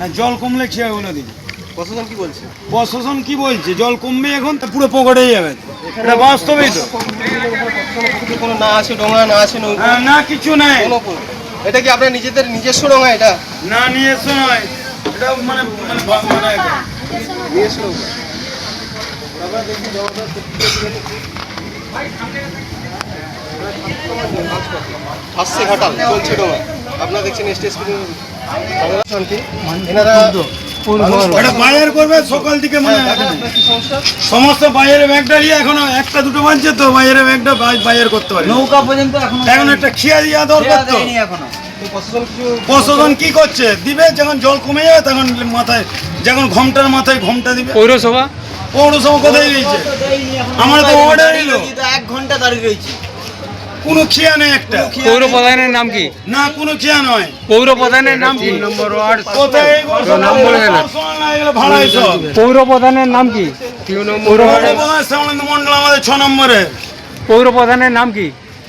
না জল কমলে খেয়াগুলো দিবে প্রশাসন কি বলছে? প্রশাসন কি বলছে? জল কমবে এখন তো পুরো পকেটে যাবে। এটা বাস্তবেই তো। কোনো না আছে ডোঙা না আছে নৌকো। হ্যাঁ, না কিছু নাই। এটা কি আপনার নিজেদের নিজস্ব ডোঙা এটা? না নিয়ে এসো নয়। এটা মানে মানে মানে। নিজস্ব আমরা দেখি জগন্নাথ হাসছে ঘাটাল চলছে ডোঙা আপনারা দেখছেন স্টেজ শান্তি। এনারা এটা করবে সকাল দিকে মানে হ্যাঁ, সমস্ত বাইরে ব্যাগটা নিয়ে এখনও একটা দুটো বাজছে তো বাইরে ব্যাগটা বাইরে করতে পারে। নৌকা পর্যন্ত এখন একটা খেয়া দেওয়া দরকার তো। দেয়নি এখনও। প্রশাসন কি করছে? দিবে যখন জল কমে যাবে তখন মাথায় যখন ঘমটার মাথায় ঘমটা দিবে। পৌরসভা? পৌরসভা কোথায় আমরা তো অর্ডার এক ঘণ্টা দাঁড়িয়ে রয়েছি। কোনো খেয়া নেই একটা। পৌর প্রধানের নাম কি? না কোনো খেয়া নয়। পৌর প্রধানের নাম কি? কোথায় এগুলো সব personal না, এগুলো পৌর প্রধানের নাম কি? পৌর শ্যামলেন্দু মন্ডল আমাদের ছ নম্বরে। পৌর প্রধানের নাম কি?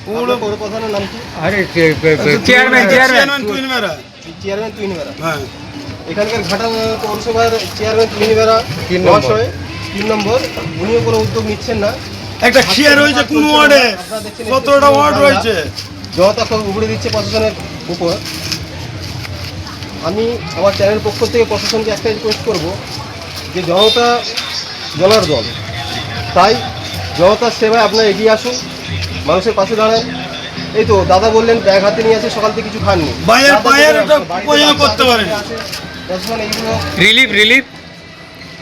পৌর প্রধানের নাম কি? আরে চেয়ারম্যান চেয়ারম্যান চেয়ারম্যান তুইন মেরা চেয়ারম্যান তুইনি বেড়া হ্যাঁ। এখানকার ঘাটাল পৌরসভার চেয়ারম্যান তুইনি বেড়া মহাশয় তিন নম্বর। উনিও কোনো উদ্যোগ নিচ্ছেন না। একটা খেয়া রয়েছে কোন ওয়ার্ডে সতেরোটা ওয়ার্ড রয়েছে? জনতা খুব উগড়ে দিচ্ছে প্রশাসনের উপর আমি আমার চ্যানেলের পক্ষ থেকে প্রশাসনকে একটা রিকোয়েস্ট করব যে জনতা জলার দল তাই জনতার সেবায় আপনারা এগিয়ে আসুন মানুষের পাশে দাঁড়ান। এই তো দাদা বললেন ব্যাগ হাতে নিয়ে আছে সকাল থেকে কিছু খাননি। করতে পারেনি। রিলিফ রিলিফ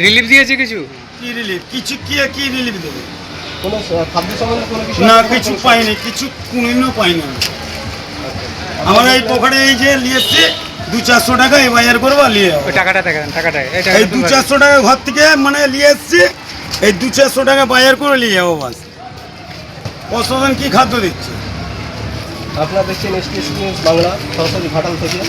রিলিফ দিয়েছে কিছু? কি রিলিফ কিছু কি কি রিলিফ দেবে? কোনো খাদ্য সম্বন্ধে কোনো কিছু না কিছু পাইনি কিছু কোনোদিনও পাইনি আমি। আমরা এই পোখরে এই যে নিয়েছি দু চারশো টাকা এই বাজার করব নিয়ে যাব। টাকাটা টাকা টাকাটা এই দু চারশো টাকা ঘর থেকে মানে নিয়ে এসছি এই দু চারশো টাকা বাজার করে নিয়ে যাব বাস। প্রশাসন কি খাদ্য দিচ্ছে? আপনারা দেখছেন বাংলা সরাসরি ঘাটাল থেকে।